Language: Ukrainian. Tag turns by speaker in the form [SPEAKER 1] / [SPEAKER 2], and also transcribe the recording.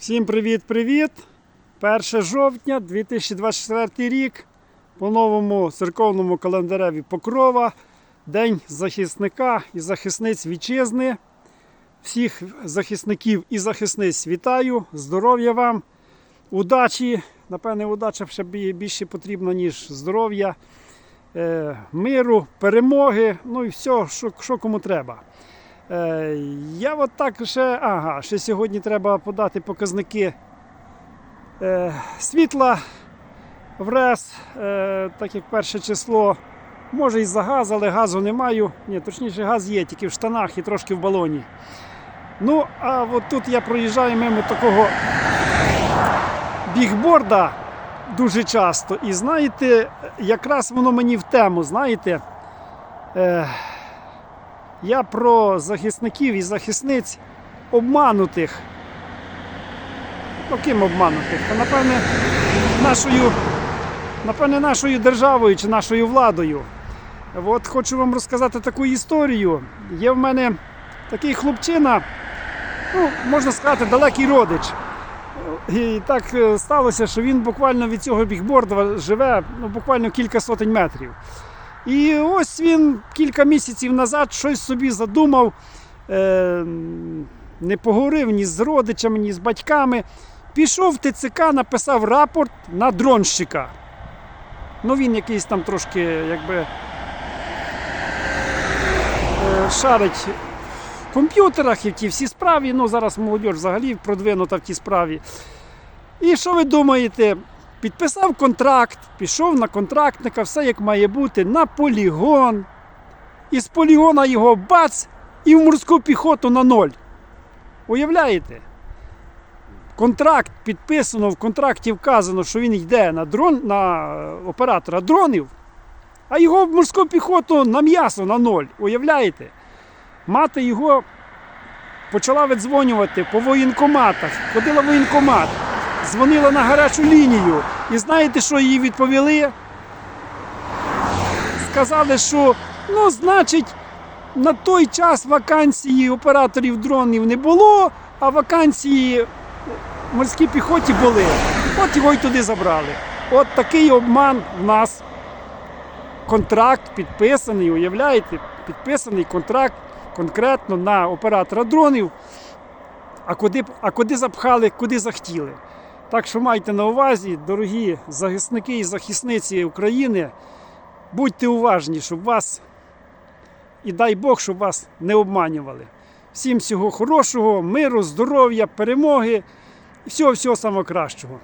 [SPEAKER 1] Всім привіт-привіт! 1 жовтня 2024 рік по новому церковному календареві Покрова, День захисника і захисниць вітчизни. Всіх захисників і захисниць вітаю, здоров'я вам, удачі. Напевне, удача ще більше потрібна, ніж здоров'я, е, миру, перемоги, ну і все, що, що кому треба. Е, Я от так ще, ага, ще сьогодні треба подати показники е, світла в РЕС, е, так як перше число. Може і за газ, але газу не маю. Ні, точніше, газ є, тільки в штанах і трошки в балоні. Ну, а от тут я проїжджаю мимо такого бігборда дуже часто. І знаєте, якраз воно мені в тему, знаєте. Я про захисників і захисниць обманутих. Ну, обманутих? Та, напевне, нашою, напевне, нашою державою чи нашою владою. От хочу вам розказати таку історію. Є в мене такий хлопчина, ну, можна сказати, далекий родич. І так е, сталося, що він буквально від цього бігборда живе ну, буквально кілька сотень метрів. І ось він кілька місяців назад щось собі задумав, е, не поговорив ні з родичами, ні з батьками. Пішов в ТЦК, написав рапорт на дронщика. Ну він якийсь там трошки якби е, шарить в комп'ютерах і в ті всі справі. Ну зараз молодь взагалі продвинута в тій справі. І що ви думаєте? Підписав контракт, пішов на контрактника, все як має бути, на полігон. І з полігона його бац і в морську піхоту на ноль. Уявляєте? Контракт підписано, в контракті вказано, що він йде на дрон, на е, оператора дронів, а його в морську піхоту на м'ясо на ноль. Уявляєте? Мати його почала видзвонювати по воєнкоматах, ходила в воєнкомат дзвонила на гарячу лінію. І знаєте, що їй відповіли? Сказали, що ну, значить, на той час вакансії операторів дронів не було, а вакансії в морській піхоті були. От його й туди забрали. От такий обман в нас. Контракт підписаний, уявляєте, підписаний контракт конкретно на оператора дронів. А куди, а куди запхали, куди захотіли. Так що майте на увазі, дорогі захисники і захисниці України, будьте уважні, щоб вас, і дай Бог, щоб вас не обманювали. Всім всього хорошого, миру, здоров'я, перемоги і всього-всього самого кращого.